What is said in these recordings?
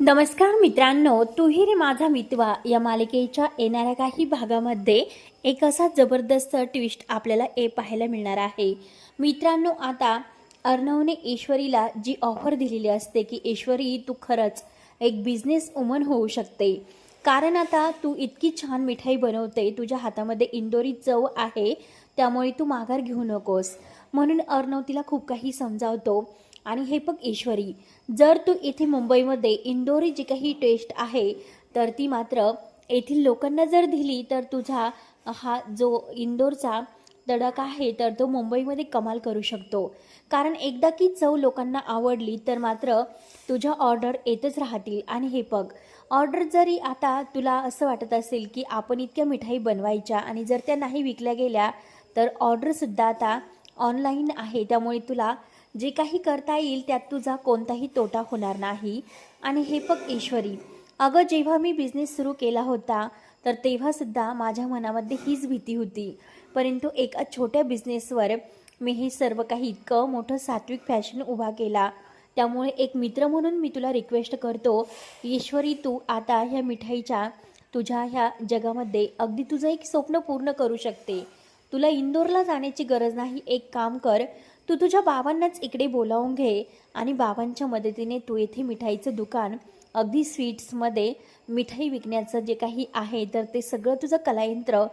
नमस्कार मित्रांनो तुही रे माझा मितवा. या मालिकेच्या येणाऱ्या काही भागामध्ये एक असा जबरदस्त ट्विस्ट आपल्याला ए पाहायला मिळणार आहे. मित्रांनो आता अर्णवने ईश्वरीला जी ऑफर दिलेली असते की ईश्वरी तू खरंच एक बिझनेस वुमन होऊ शकते. कारण आता तू इतकी छान मिठाई बनवते तुझ्या हातामध्ये इंदोरी चव आहे त्यामुळे तू माघार घेऊ नकोस. म्हणून अर्णव तिला खूप काही समजावतो. आणि हे बघ ईश्वरी जर तू इथे मुंबईमध्ये इंदोरी जी काही टेस्ट आहे तर ती मात्र येथील लोकांना जर दिली तर तुझा हा जो इंदोरचा तडका आहे तर तो मुंबईमध्ये कमाल करू शकतो. कारण एकदा की चव लोकांना आवडली तर मात्र तुझ्या ऑर्डर येतच राहतील. आणि हे बघ ऑर्डर जरी आता तुला असं वाटत असेल की आपण इतक्या मिठाई बनवायच्या आणि जर त्या नाही विकल्या गेल्या तर ऑर्डरसुद्धा आता ऑनलाईन आहे. त्यामुळे तुला जे काही करता येईल त्यात तुझा कोणताही तोटा होणार नाही. आणि हे बघ ईश्वरी. अगं जेव्हा मी बिझनेस सुरू केला होता तर तेव्हासुद्धा माझ्या मनामध्ये हीच भीती होती. परंतु एका छोट्या बिझनेसवर मी हे सर्व काही इतकं मोठं सात्विक फॅशन उभा केला. त्यामुळे एक मित्र म्हणून मी तुला रिक्वेस्ट करतो ईश्वरी तू आता ह्या मिठाईच्या तुझ्या ह्या जगामध्ये अगदी तुझं एक स्वप्न पूर्ण करू शकते. तुला इंदोरला जाण्याची गरज नाही. एक काम कर तू तुझ्या बाबांनाच इकडे बोलावून घे आणि बाबांच्या मदतीने तू येथे मिठाईचं दुकान अगदी स्वीट्समध्ये मिठाई विकण्याचं जे काही आहे तर ते सगळं तुझं कलायंत्र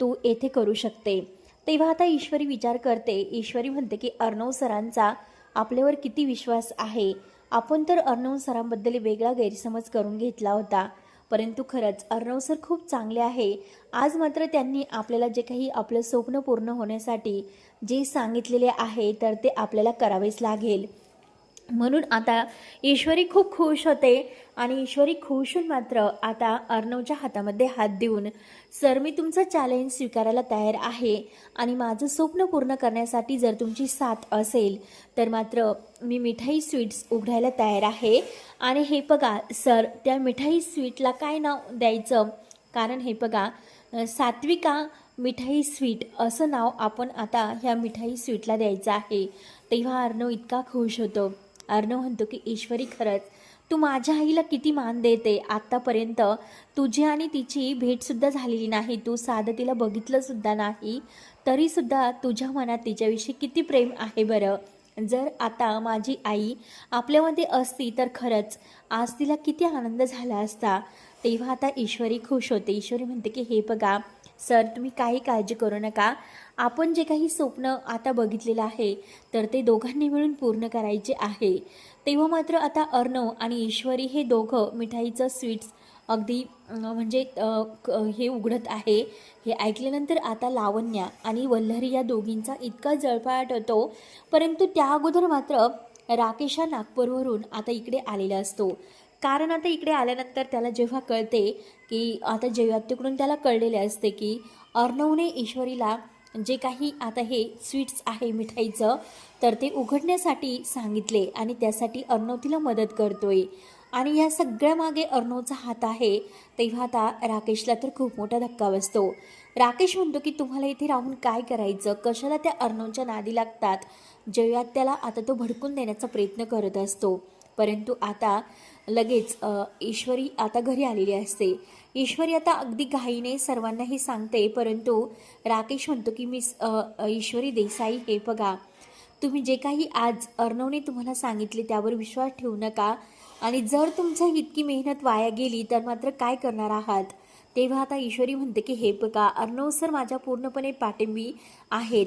तू येथे करू शकते. तेव्हा आता ईश्वरी विचार करते. ईश्वरी म्हणते की अर्णव सरांचा आपल्यावर किती विश्वास आहे? आपण तर अर्णव सरांबद्दल वेगळा गैरसमज करून घेतला होता. परंतु खरंच अर्णव सर खूप चांगले आहे. आज मात्र त्यांनी आपल्याला जे काही आपलं स्वप्न पूर्ण होण्यासाठी जे सांगितलेले आहे तर ते आपल्याला करावेच लागेल. म्हणून आता ईश्वरी खूप खुश होते आणि ईश्वरी खुश होऊन मात्र आता अर्णवच्या हातामध्ये हात देऊन सर मी तुमचं चॅलेंज स्वीकारायला तयार आहे आणि माझं स्वप्न पूर्ण करण्यासाठी जर तुमची साथ असेल तर मात्र मी मिठाई स्वीट्स उघडायला तयार आहे. आणि हे बघा सर त्या मिठाई स्वीटला काय नाव द्यायचं? कारण हे बघा सात्विका मिठाई स्वीट असं नाव आपण आता ह्या मिठाई स्वीटला द्यायचं आहे. तेव्हा अर्णव इतका खुश होतो. अर्णव म्हणतो की ईश्वरी खरंच तू माझ्या आईला किती मान देते? आत्तापर्यंत तुझी आणि तिची भेटसुद्धा झालेली नाही. तू साधं तिला बघितलंसुद्धा नाही. तरीसुद्धा तुझ्या मनात तिच्याविषयी किती प्रेम आहे बरं? जर आता माझी आई आपल्यामध्ये असती तर खरंच आज तिला किती आनंद झाला असता. तेव्हा आता ईश्वरी खुश होते. ईश्वरी म्हणते की हे बघा सर तुम्ही काही काळजी करू नका. आपण जे काही स्वप्न आता बघितलेलं आहे तर ते दोघांनी मिळून पूर्ण करायचे आहे. तेव्हा मात्र आता अर्णव आणि ईश्वरी हे दोघं मिठाईचं स्वीट्स अगदी म्हणजे क- हे उघडत आहे. हे ऐकल्यानंतर आता लावण्या आणि वल्लरी या दोघींचा इतका जळपाट होतो परंतु त्या अगोदर मात्र राकेश हा नागपूरवरून आता इकडे आलेला असतो. कारण आता इकडे आल्यानंतर त्याला जेव्हा कळते की आता जयवात्यकडून त्याला कळलेले असते की अर्णवने ईश्वरीला जे काही आता हे स्वीट्स आहे मिठाईचं तर ते उघडण्यासाठी सांगितले आणि त्यासाठी अर्णव तिला मदत करतोय. आणि या सगळ्या मागे अर्णवचा हात आहे तेव्हा आता राकेशला तर खूप मोठा धक्का बसतो. राकेश म्हणतो की तुम्हाला इथे राहून काय करायचं? कशाला त्या अर्णवच्या नादी लागतात? जयात त्याला आता तो भडकून देण्याचा प्रयत्न करत असतो. परंतु आता लगेच ईश्वरी आता घरी आलेली असते. ईश्वरी आता अगदी घाईने सर्वांनाही सांगते परंतु राकेश म्हणतो की मी ईश्वरी देसाई हे बघा तुम्ही जे काही आज अर्णवने तुम्हाला सांगितले त्यावर विश्वास ठेवू नका. आणि जर तुमचं इतकी मेहनत वाया गेली तर मात्र काय करणार आहात? तेव्हा आता ईश्वरी म्हणते की हे बघा अर्णव सर माझ्या पूर्णपणे पाठिंबी आहेत.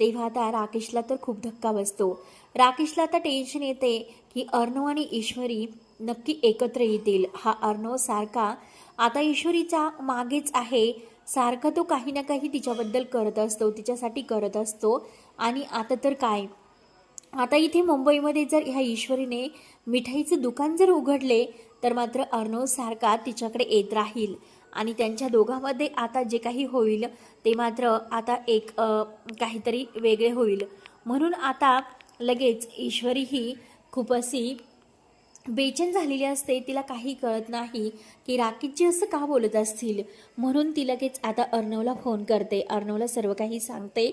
तेव्हा आता राकेशला तर खूप धक्का बसतो. राकेशला आता टेन्शन येते की अर्णव आणि ईश्वरी नक्की एकत्र येतील. हा अर्णव सारखा आता ईश्वरीचा मागेच आहे. सारखा तो काही ना काही तिच्याबद्दल करत असतो तिच्यासाठी करत असतो. आणि आता तर काय? आता इथे मुंबईमध्ये जर ह्या ईश्वरीने मिठाईचं दुकान जर उघडले तर मात्र अर्णव सारखा तिच्याकडे येत राहील. आणि त्यांच्या दोघांमध्ये आता जे काही होईल ते मात्र आता एक काहीतरी वेगळे होईल. म्हणून आता लगेच ईश्वरी ही खूप अशी बेचैन झालेली असते तिला काही कळत नाही की राकेशजी असं का बोलत असतील? म्हणून ती लगेच आता अर्णवला फोन करते. अर्णवला सर्व काही सांगते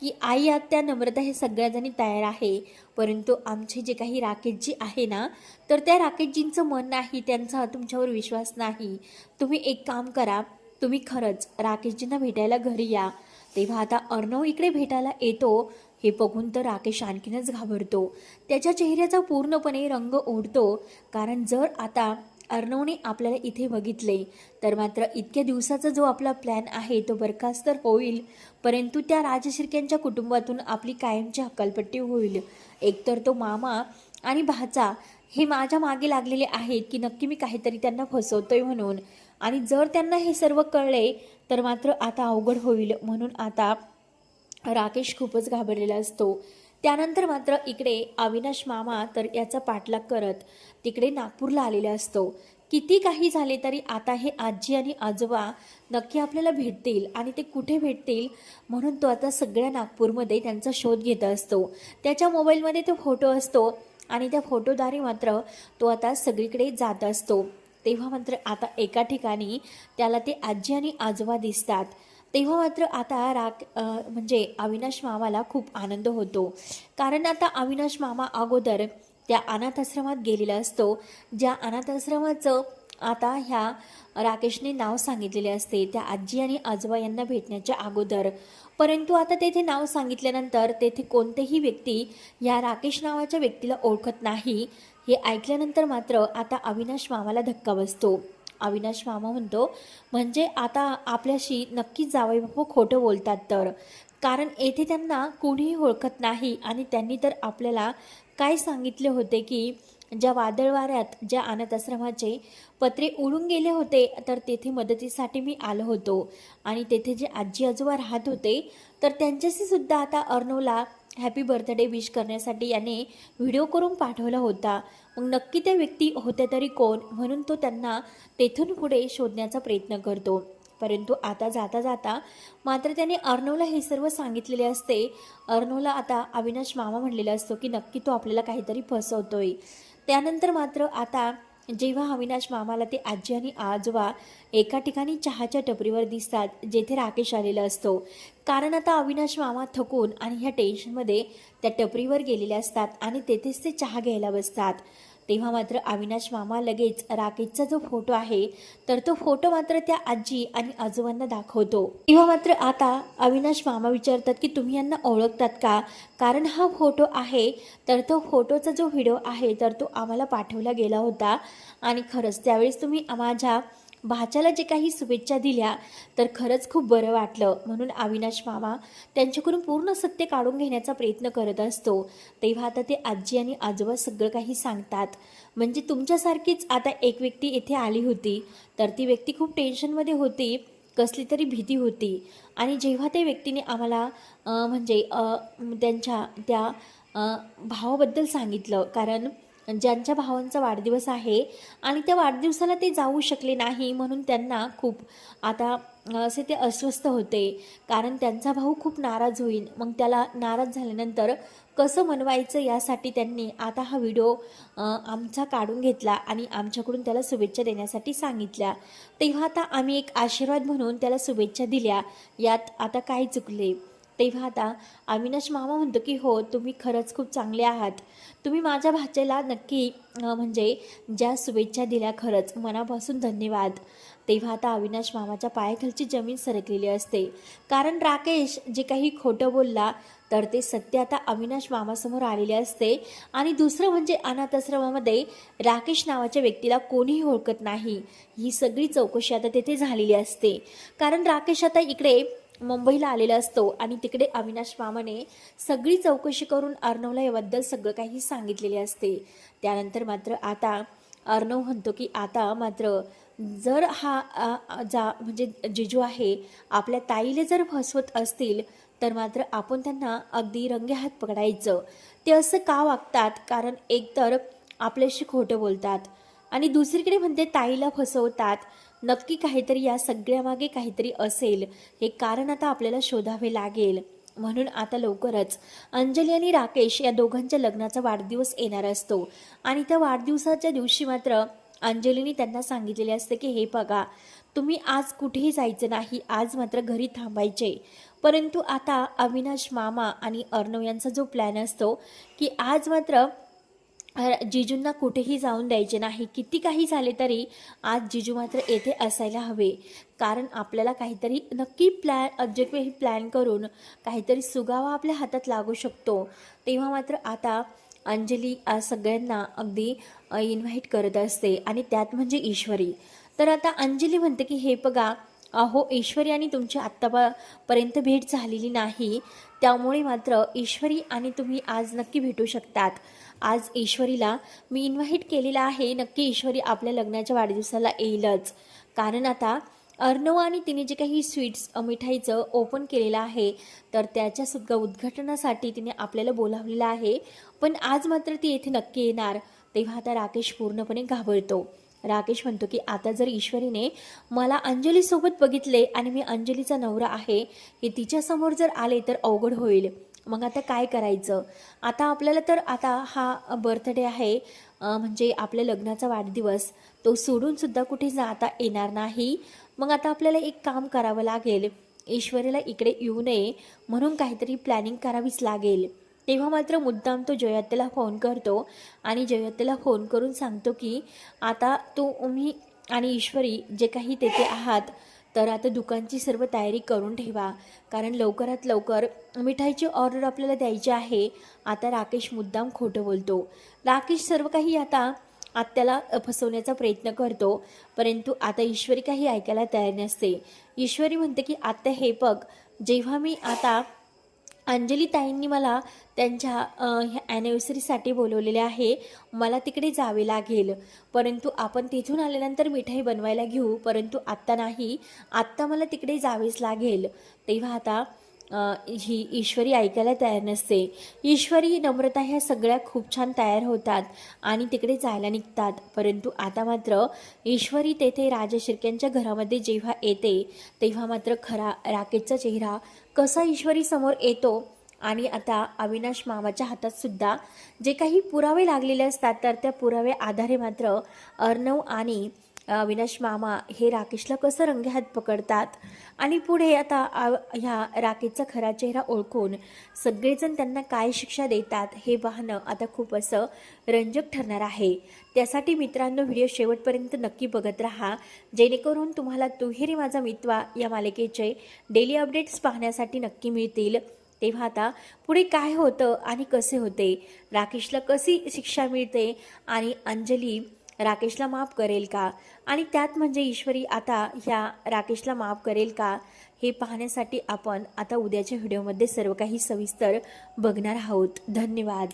की आई आत्या नम्रता हे सगळ्याजणी तयार आहे. परंतु आमचे जे काही राकेशजी आहे ना तर त्या राकेशजींचं मन नाही त्यांचा तुमच्यावर विश्वास नाही. तुम्ही एक काम करा तुम्ही खरंच राकेशजींना भेटायला घरी या. तेव्हा आता अर्णव इकडे भेटायला येतो. हे बघून तर राकेश आणखीनच घाबरतो. त्याच्या चेहऱ्याचा पूर्णपणे रंग ओढतो. कारण जर आता अर्णवने आपल्याला इथे बघितले तर मात्र इतक्या दिवसाचा जो आपला प्लॅन आहे तो बरखास्त तर होईल. परंतु त्या राजशिर्क्यांच्या कुटुंबातून आपली कायमची हकलपट्टी होईल. एकतर तो मामा आणि भाचा हे माझ्या मागे लागलेले आहेत की नक्की मी काहीतरी त्यांना फसवतोय म्हणून. आणि जर त्यांना हे सर्व कळले तर मात्र आता अवघड होईल. म्हणून आता राकेश खूपच घाबरलेला असतो. त्यानंतर मात्र इकडे अविनाश मामा तर याचा पाठलाग करत तिकडे नागपूरला आलेला असतो. किती काही झाले तरी आता हे आजी आणि आजोबा नक्की आपल्याला भेटतील आणि ते कुठे भेटतील म्हणून तो आता सगळ्या नागपूरमध्ये त्यांचा शोध घेत असतो. त्याच्या मोबाईलमध्ये तो फोटो असतो आणि त्या फोटोद्वारे मात्र तो आता सगळीकडे जात असतो. तेव्हा मात्र आता एका ठिकाणी त्याला ते आजी आणि आजोबा दिसतात. तेव्हा मात्र आता राग म्हणजे अविनाश मामाला खूप आनंद होतो. कारण आता अविनाश मामा अगोदर त्या अनाथाश्रमात गेलेला असतो. ज्या अनाथाश्रमाचं आता ह्या राकेशने नाव सांगितलेले असते. त्या आजी आणि आजोबा यांना भेटण्याच्या अगोदर. परंतु आता तेथे नाव सांगितल्यानंतर तेथे कोणतेही व्यक्ती या राकेश नावाच्या व्यक्तीला ओळखत नाही. हे ऐकल्यानंतर मात्र आता अविनाश मामाला धक्का बसतो. अविनाश मामा म्हणतो म्हणजे आता आपल्याशी नक्कीच जावई बापू खोटं बोलतात तर. कारण येथे त्यांना कोणीही ओळखत नाही आणि त्यांनी तर आपल्याला काय सांगितले होते की ज्या वादळ वाऱ्यात ज्या अनाथाश्रमाचे पत्रे उडून गेले होते तर तेथे मदतीसाठी मी आलो होतो. आणि तेथे जे आजी आजोबा राहत होते तर त्यांच्याशी सुद्धा आता अर्णवला हॅपी बर्थडे विश करण्यासाठी याने व्हिडिओ करून पाठवला होता. मग नक्की त्या व्यक्ती होत्या तरी कोण? म्हणून तो त्यांना तेथून पुढे शोधण्याचा प्रयत्न करतो. परंतु आता जाता जाता मात्र त्याने अर्णवला हे सर्व सांगितलेले असते. अर्णवला आता अविनाश मामा म्हणलेला असतो की नक्की तो आपल्याला काहीतरी फसवतोय. त्यानंतर मात्र आता जेव्हा अविनाश मामाला ते आजी आणि आजोबा एका ठिकाणी चहाच्या टपरीवर दिसतात जेथे राकेश आलेला असतो. कारण आता अविनाश मामा थकून आणि ह्या टेन्शनमध्ये त्या टपरीवर गेलेले असतात आणि तेथेच ते चहा घ्यायला बसतात. तेव्हा मात्र अविनाश मामा लगेच राकेशचा जो फोटो आहे तर तो फोटो मात्र त्या आजी आणि आजोबांना दाखवतो. तेव्हा मात्र आता अविनाश मामा विचारतात की तुम्ही यांना ओळखतात का? कारण हा फोटो आहे तर तो फोटोचा जो व्हिडिओ आहे तर तो आम्हाला पाठवला गेला होता. आणि खरंच त्यावेळेस तुम्ही माझ्या भाच्याला जे काही शुभेच्छा दिल्या तर खरंच खूप बरं वाटलं. म्हणून अविनाश मामा त्यांच्याकडून पूर्ण सत्य काढून घेण्याचा प्रयत्न करत असतो. तेव्हा आता ते आजी आणि आजोबा सगळं काही सांगतात. म्हणजे तुमच्यासारखीच आता एक व्यक्ती इथे आली होती तर ती व्यक्ती खूप टेन्शनमध्ये होती कसली तरी भीती होती. आणि जेव्हा त्या व्यक्तीने आम्हाला म्हणजे त्यांच्या त्या भावाबद्दल सांगितलं कारण ज्यांच्या भावांचा वाढदिवस आहे आणि त्या वाढदिवसाला ते जाऊ शकले नाही म्हणून त्यांना खूप आता असे ते अस्वस्थ होते. कारण त्यांचा भाऊ खूप नाराज होईल. मग त्याला नाराज झाल्यानंतर कसं मनवायचं यासाठी त्यांनी आता हा व्हिडिओ आमचा काढून घेतला आणि आमच्याकडून त्याला शुभेच्छा देण्यासाठी सांगितल्या. तेव्हा आता आम्ही एक आशीर्वाद म्हणून त्याला शुभेच्छा दिल्या. यात आता काय चुकले? तेव्हा आता अविनाश मामा म्हणतो की हो तुम्ही खरंच खूप चांगले आहात. तुम्ही माझ्या भाचेला नक्की म्हणजे ज्या शुभेच्छा दिल्या खरंच मनापासून धन्यवाद. तेव्हा आता अविनाश मामाच्या पायाखालची जमीन सरकलेली असते. कारण राकेश जे काही खोटं बोलला तर ते सत्य आता अविनाश मामासमोर आलेले असते. आणि दुसरं म्हणजे अनाथाश्रमामध्ये राकेश नावाच्या व्यक्तीला कोणीही ओळखत नाही. ही सगळी चौकशी आता तेथे झालेली असते. कारण राकेश आता इकडे मुंबईला आलेला असतो आणि तिकडे अविनाश मामाने सगळी चौकशी करून अर्णवला याबद्दल सगळं काही सांगितलेले असते. त्यानंतर मात्र आता अर्णव म्हणतो की आता मात्र जर हा जा म्हणजे जिजू आहे आपल्या ताईला जर फसवत असतील तर मात्र आपण त्यांना अगदी रंगेहात पकडायचं. ते असं का वागतात? कारण एकतर आपल्याशी खोटं बोलतात. आणि दुसरीकडे म्हणते ताईला फसवतात. नक्की काहीतरी या सगळ्यामागे काहीतरी असेल. हे कारण आता आपल्याला शोधावे लागेल. म्हणून आता लवकरच अंजली आणि राकेश या दोघांच्या लग्नाचा वाढदिवस येणार असतो. आणि त्या वाढदिवसाच्या दिवशी मात्र अंजलीने त्यांना सांगितलेले असते की हे बघा तुम्ही आज कुठेही जायचं नाही आज मात्र घरी थांबायचे. परंतु आता अविनाश मामा आणि अर्णव यांचा जो प्लॅन असतो की आज मात्र जिजूंना कुठेही जाऊन द्यायचे नाही. किती काही झाले तरी आज जिजू मात्र येथे असायला हवे. कारण आपल्याला काहीतरी नक्की प्लॅन ऑब्जेक्टिव्ह प्लॅन करून काहीतरी सुगावा आपल्या हातात लागू शकतो. तेव्हा मात्र आता अंजली सगळ्यांना अगदी इन्व्हाइट करत असते आणि त्यात म्हणजे ईश्वरी. तर आता अंजली म्हणते की हे बघा अहो ईश्वरी आणि तुमची आत्तापर्यंत भेट झालेली नाही. त्यामुळे मात्र ईश्वरी आणि तुम्ही आज नक्की भेटू शकतात. आज ईश्वरीला मी इन्व्हाइट केलेला आहे. नक्की ईश्वरी आपल्या लग्नाच्या वाढदिवसाला येईलच. कारण आता अर्णव आणि तिने जे काही स्वीट्स मिठाईचं ओपन केलेलं आहे तर त्याच्या सुद्धा उद्घाटनासाठी तिने आपल्याला बोलावलेलं आहे. पण आज मात्र ती येथे नक्की येणार. तेव्हा आता राकेश पूर्णपणे घाबरतो. राकेश म्हणतो की आता जर ईश्वरीने मला अंजलीसोबत बघितले आणि मी अंजलीचा नवरा आहे हे तिच्यासमोर जर आले तर अवघड होईल. मग आता काय करायचं? आता आपल्याला तर आता हा बर्थडे आहे म्हणजे आपल्या लग्नाचा वाढदिवस तो सोडूनसुद्धा कुठे जाता येणार नाही. मग आता आपल्याला एक काम करावं लागेल. ईश्वरीला इकडे येऊ नये म्हणून काहीतरी प्लॅनिंग करावीच लागेल. तेव्हा मात्र मुद्दाम तो जयत्तेला फोन करतो आणि जयत्तेला फोन करून सांगतो की आता तो मी आणि ईश्वरी जे काही तेथे आहात तर आता दुकानची सर्व तयारी करून ठेवा. कारण लवकरात लवकर मिठाईची ऑर्डर आपल्याला द्यायची आहे. आता राकेश मुद्दाम खोटं बोलतो. राकेश सर्व काही आता आत्याला फसवण्याचा प्रयत्न करतो. परंतु आता ईश्वरी काही ऐकायला तयार नसते. ईश्वरी म्हणते की आत्या हे बघ जेव्हा मी आता अंजली ताईंनी मला त्यांच्या ह्या ॲनिव्हर्सरीसाठी बोलवलेले आहे. मला तिकडे जावे लागेल. परंतु आपण तिथून आल्यानंतर मिठाई बनवायला घेऊ. परंतु आत्ता नाही. आत्ता मला तिकडे जावेच लागेल. तेव्हा आता ही ईश्वरी ऐकायला तयार नसते. ईश्वरी नम्रता ह्या सगळ्या खूप छान तयार होतात आणि तिकडे जायला निघतात. परंतु आता मात्र ईश्वरी तेथे राजा शिर्क्यांच्या घरामध्ये जेव्हा येते तेव्हा मात्र खरा राकेशचा चेहरा कसा ईश्वरी समोर येतो आणि आता अविनाश मामाच्या हातात सुद्धा जे काही पुरावे लागलेले असतात तर त्या पुरावे आधारे मात्र अर्णव आणि विनाश मामा हे राकेशला कसं रंगेहात पकडतात? आणि पुढे आता ह्या राकेशचा खरा चेहरा ओळखून सगळेजण त्यांना काय शिक्षा देतात हे पाहणं आता खूप असं रंजक ठरणार आहे. त्यासाठी मित्रांनो व्हिडिओ शेवटपर्यंत नक्की बघत राहा. जेणेकरून तुम्हाला तुहेरी माझा मित्वा या मालिकेचे डेली अपडेट्स पाहण्यासाठी नक्की मिळतील. तेव्हा आता पुढे काय होतं आणि कसे होते? राकेशला कशी शिक्षा मिळते? आणि अंजली राकेशला माफ करेल का? आणि त्यात म्हणजे ईश्वरी आता ह्या राकेशला माफ करेल का? हे पाहण्यासाठी आपण आता उद्याच्या व्हिडिओमध्ये सर्व काही सविस्तर बघणार आहोत. धन्यवाद.